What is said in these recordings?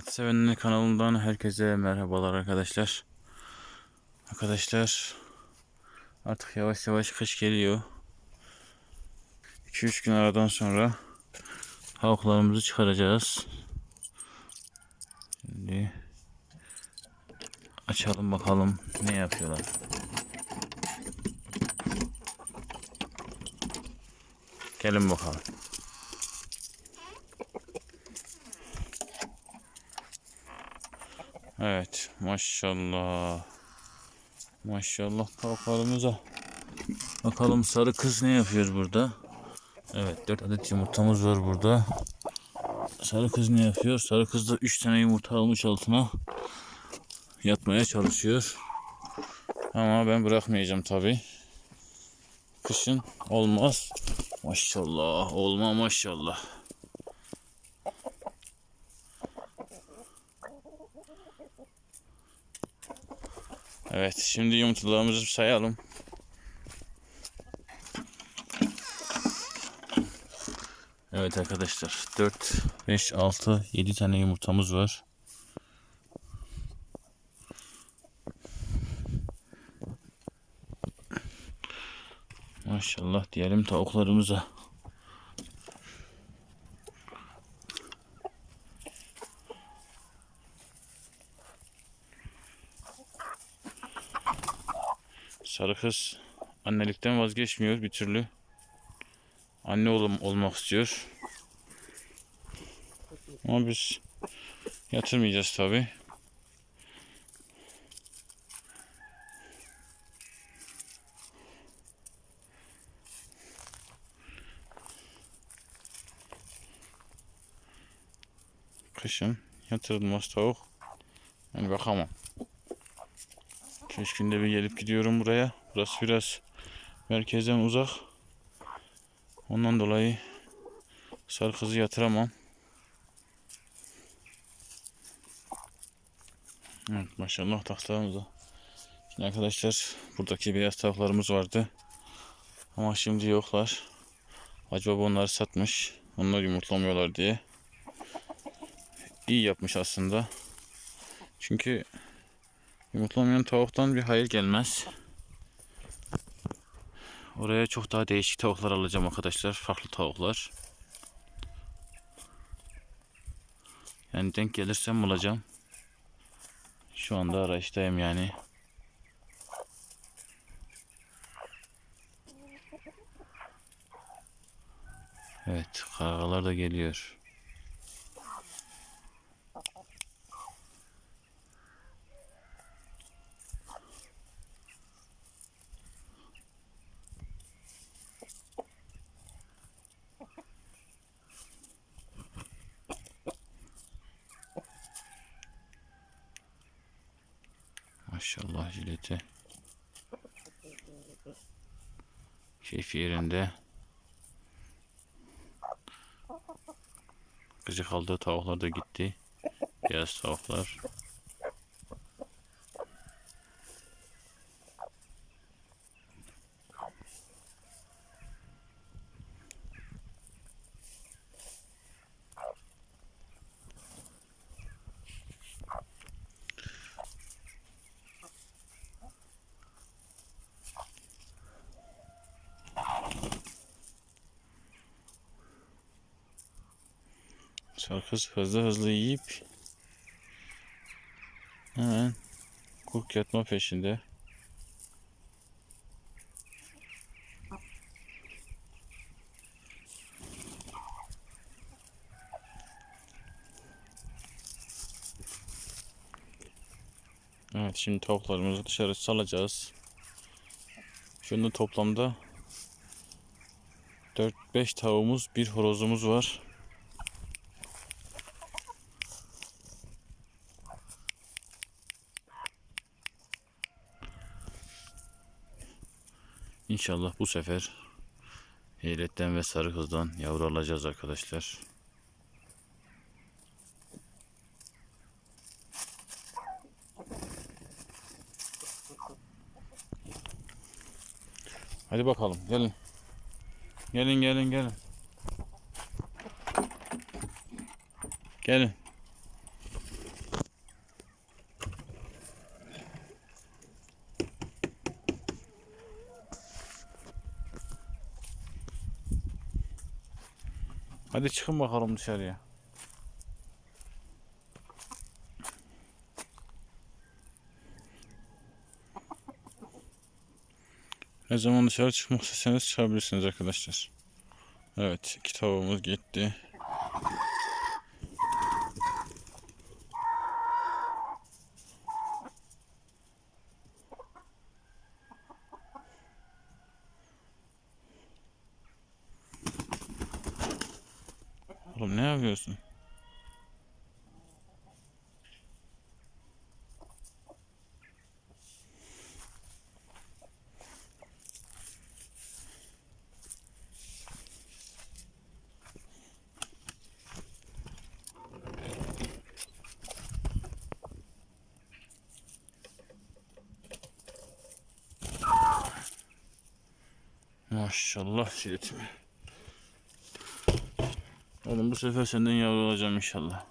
At Sevenler kanalından herkese merhabalar arkadaşlar. Arkadaşlar artık yavaş yavaş kış geliyor. 2-3 gün aradan sonra tavuklarımızı çıkaracağız. Şimdi açalım bakalım ne yapıyorlar. Gelin bakalım. Evet maşallah. Maşallah tavuklarımıza. Bakalım sarı kız ne yapıyor burada? Evet 4 adet yumurtamız var burada. Sarı kız ne yapıyor? Sarı kız da 3 tane yumurta almış altına. Yatmaya çalışıyor. Ama ben bırakmayacağım tabi. Kışın olmaz. Maşallah olma maşallah. Evet şimdi yumurtalarımızı sayalım. Evet arkadaşlar 4, 5, 6, 7 tane yumurtamız var. Maşallah diyelim tavuklarımıza. Sarı kız annelikten vazgeçmiyor bir türlü. Anne olum olmak istiyor. Ama biz yatırmayacağız tabi. Kışın yatırılmaz tavuk. Ben bakamam. 2 günde bir gelip gidiyorum buraya. Burası biraz merkezden uzak. Ondan dolayı sarı kızı yatıramam. Evet maşallah taklarımıza. Şimdi arkadaşlar buradaki beyaz tavuklarımız vardı. Ama şimdi yoklar. Acaba onları satmış. Onlar yumurtlamıyorlar diye. İyi yapmış aslında. Çünkü Yumurtlamayan tavuktan bir hayır gelmez. Oraya çok daha değişik tavuklar alacağım arkadaşlar. Farklı tavuklar. Yani denk gelirsem bulacağım. Şu anda arayıştayım yani. Evet, kargalar da geliyor. Maşallah jileti. Keyfi yerinde. Gıcık aldığı tavuklar da gitti. Beyaz tavuklar. Sarkız hızlı hızlı yiyip hemen kurt yatma peşinde. Evet şimdi tavuklarımızı dışarı salacağız. Şunda toplamda 4-5 tavuğumuz, bir horozumuz var. İnşallah bu sefer Heyletten ve sarı kızdan yavru alacağız arkadaşlar. Hadi bakalım gelin. Gelin gelin gelin. Gelin. Hadi çıkın bakalım dışarıya. Ne zaman dışarı çıkmak isterseniz çıkabilirsiniz arkadaşlar. Evet, iki tavuğumuz gitti. Yapıyorsun? Maşallah jiletimi. Oğlum bu sefer senden yavru alacağım inşallah.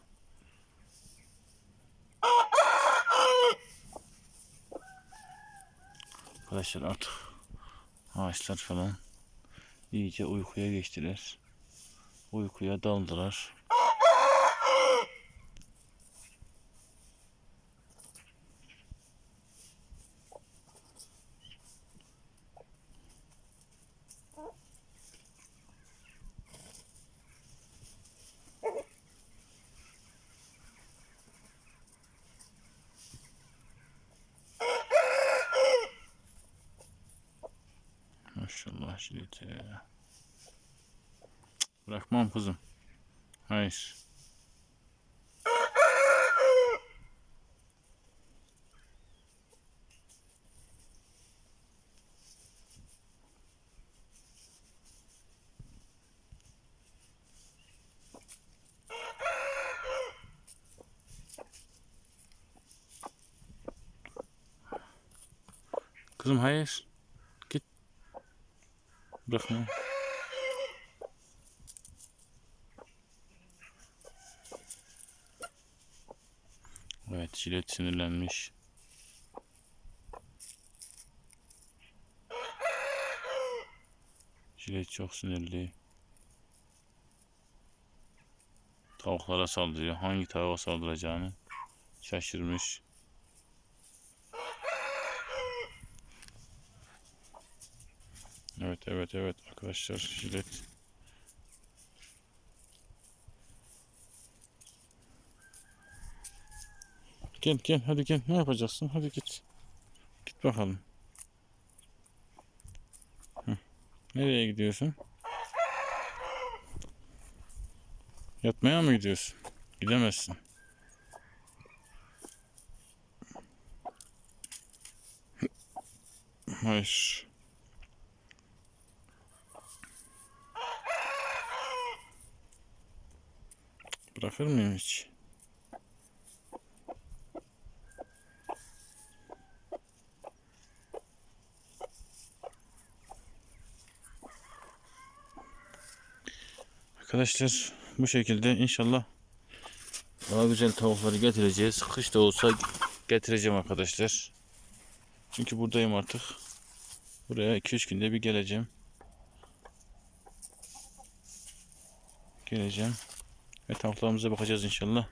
Arkadaşlar artık ağaçlar falan iyice uykuya geçtiler. Uykuya daldılar. Maşallah jileti. Cık, Bırakmam kızım. Hayır. Kızım hayır. Bırakma. Evet jilet sinirlenmiş. Jilet çok sinirli. Tavuklara saldırıyor. Hangi tavuğa saldıracağını şaşırmış. Evet evet evet arkadaşlar jilet. Gel gel hadi gel ne yapacaksın hadi git. Git bakalım. Hı. Nereye gidiyorsun? Yatmaya mı gidiyorsun? Gidemezsin. Hayır. Bırakır mıyım hiç? Arkadaşlar bu şekilde inşallah daha güzel tavukları getireceğiz. Kış da olsa getireceğim arkadaşlar. Çünkü buradayım artık. Buraya 2-3 günde bir geleceğim. Geleceğim. Ve tavuklarımıza bakacağız inşallah.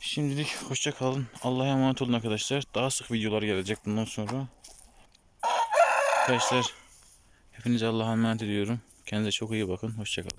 Şimdilik hoşça kalın. Allah'a emanet olun arkadaşlar. Daha sık videolar gelecek bundan sonra. Arkadaşlar hepinize Allah'a emanet ediyorum. Kendinize çok iyi bakın. Hoşça kalın.